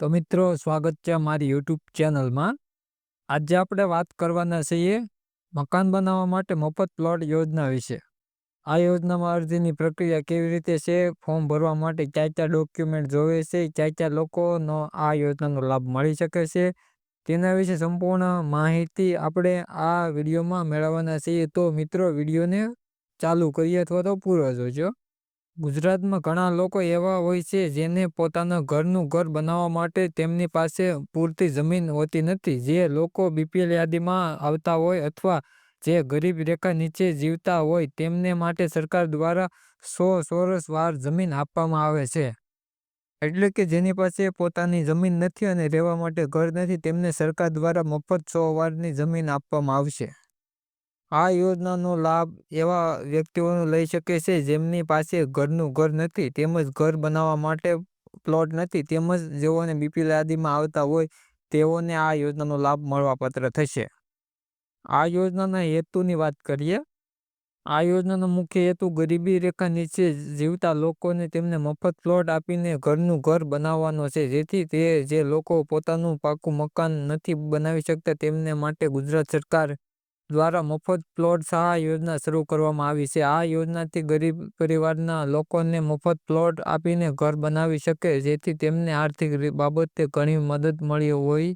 તો મિત્રો, સ્વાગત છે મારી યુટ્યુબ ચેનલમાં. આજે આપણે વાત કરવાના છીએ મકાન બનાવવા માટે મફત પ્લોટ યોજના વિશે. આ યોજનામાં અરજીની પ્રક્રિયા કેવી રીતે છે, ફોર્મ ભરવા માટે ક્યાં ક્યાં ડોક્યુમેન્ટ જોવે છે, ક્યાં ક્યાં લોકોનો આ યોજનાનો લાભ મળી શકે છે, તેના વિશે સંપૂર્ણ માહિતી આપણે આ વિડીયોમાં મેળવવાના છીએ. તો મિત્રો, વિડીયોને ચાલુ કરીએ અથવા તો પૂરો જોજો. ગુજરાતમાં ઘણા લોકો એવા હોય છે જેને પોતાના ઘરનું ઘર બનાવવા માટે તેમની પાસે પૂરતી જમીન હોતી નથી. જે લોકો બીપીએલ યાદીમાં આવતા હોય અથવા જે ગરીબ રેખા નીચે જીવતા હોય તેમને માટે સરકાર દ્વારા સો ચોરસ વાર જમીન આપવામાં આવે છે. એટલે કે જેની પાસે પોતાની જમીન નથી અને રહેવા માટે ઘર નથી, તેમને સરકાર દ્વારા મફત સો વારની જમીન આપવામાં આવશે. આ યોજનાનો લાભ એવા વ્યક્તિઓનો લઈ શકે છે, જેમની પાસે ઘરનું ઘર નથી, તેમજ ઘર બનાવવા માટે પ્લોટ નથી, તેમજ જેઓને બીપીએલ યાદીમાં આવતા હોય, તેઓને આ યોજનાનો લાભ મળવાપાત્ર થશે. આ યોજનાના હેતુની વાત કરીએ. આ યોજનાનો મુખ્ય હેતુ ગરીબી રેખા નીચે જીવતા લોકોને તેમને મફત પ્લોટ આપીને ઘરનું ઘર બનાવવાનો છે, જેથી તે જે લોકો પોતાનું પાકું મકાન નથી બનાવી શકતા, તેમને માટે ગુજરાત સરકાર દ્વારા મફત પ્લોટ સહાય યોજના શરૂ કરવામાં આવી છે. આ યોજનાથી ગરીબ પરિવારના લોકોને મફત પ્લોટ આપીને ઘર બનાવી શકે, જેથી તેમને આર્થિક બાબતે ઘણી મદદ મળી હોય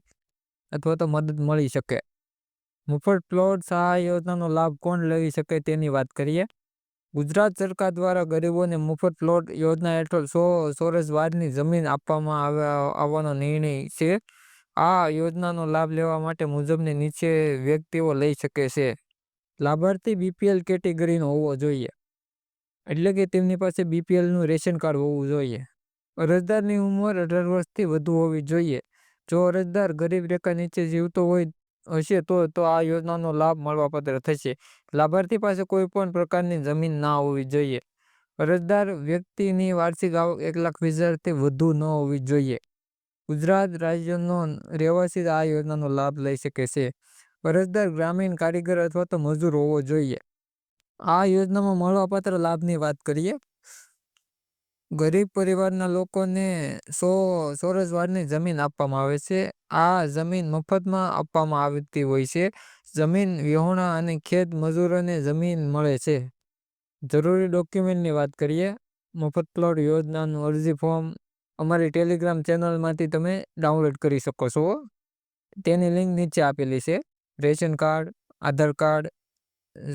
અથવા તો મદદ મળી શકે. મફત પ્લોટ સહાય યોજનાનો લાભ કોણ લઈ શકે તેની વાત કરીએ? ગુજરાત સરકાર દ્વારા ગરીબોને મફત પ્લોટ યોજના હેઠળ સો ચોરસ વારની જમીન આપવામાં આવવાનો નિર્ણય છે. આ યોજનાનો લાભ લેવા માટે મુજબની નીચે વ્યક્તિઓ લઈ શકે છે. લાભાર્થી બીપીએલ કેટેગરીનો હોવો જોઈએ. એટલે કે તેમની પાસે બીપીએલનું રેશન કાર્ડ હોવું જોઈએ. અરજદારની ઉંમર અઢાર વર્ષથી વધુ હોવી જોઈએ. જો અરજદાર ગરીબ રેખા નીચે જીવતો હોય હશે તો તો આ યોજનાનો લાભ મળવાપાત્ર થશે. લાભાર્થી પાસે કોઈ પણ પ્રકારની જમીન ના હોવી જોઈએ. અરજદાર વ્યક્તિની વાર્ષિક આવક એક લાખ વીસ હજારથી વધુ ન હોવી જોઈએ. ગુજરાત રાજ્યનો રહેવાસી આ યોજનાનો લાભ લઈ શકે છે. અરજદાર ગ્રામીણ કારીગર અથવા તો મજૂર હોવો જોઈએ. આ યોજનામાં મળવાપાત્ર લાભની વાત કરીએ. ગરીબ પરિવારના લોકોને સો, ચોરસ વારની જમીન આપવામાં આવે છે. આ જમીન મફતમાં આપવામાં આવતી હોય છે. જમીન વિહોણા અને ખેત મજૂરોને જમીન મળે છે. જરૂરી ડોક્યુમેન્ટની વાત કરીએ. મફત પ્લોટ યોજનાનું અરજી ફોર્મ અમારી ટેલિગ્રામ ચેનલમાંથી તમે ડાઉનલોડ કરી શકો છો. તેની લિંક નીચે આપેલી છે. રેશન કાર્ડ, આધાર કાર્ડ,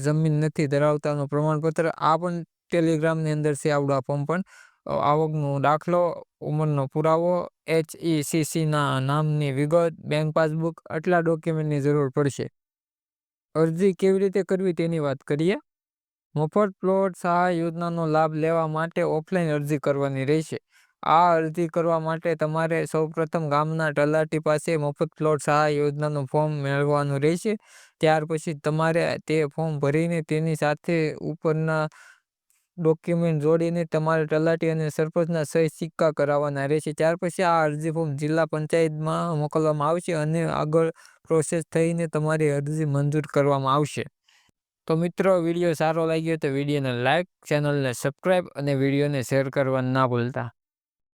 જમીન નથી ધરાવતાનું પ્રમાણપત્ર, આ પણ ટેલિગ્રામની અંદર છે આવડું ફોર્મ પણ. આવકનો દાખલો, ઉંમરનો પુરાવો એચ સીસીના નામની વિગત બેંક પાસબુક આટલા ડોક્યુમેન્ટની જરૂર પડશે. અરજી કેવી રીતે કરવી તેની વાત કરીએ. મફત પ્લોટ સહાય યોજનાનો લાભ લેવા માટે ઓફલાઈન અરજી કરવાની રહેશે. આ અરજી કરવા માટે તમારે સૌપ્રથમ ગામના તલાટી પાસે મફત પ્લોટ સહાય યોજનાનું ફોર્મ મેળવવાનું રહેશે. ત્યાર પછી તમારે તે ફોર્મ ભરીને તેની સાથે ઉપરના ડોક્યુમેન્ટ જોડીને તમારે તલાટી અને સરપંચના સહી સિક્કા કરાવવાના રહેશે. ત્યાર પછી આ અરજી ફોર્મ જિલ્લા પંચાયતમાં મોકલવામાં આવશે અને આગળ પ્રોસેસ થઈને તમારી અરજી મંજૂર કરવામાં આવશે. તો મિત્રો, વીડિયો સારો લાગ્યો તો વિડીયોને લાઇક ચેનલને સબસ્ક્રાઈબ અને વિડીયોને શેર કરવા ના ભૂલતા.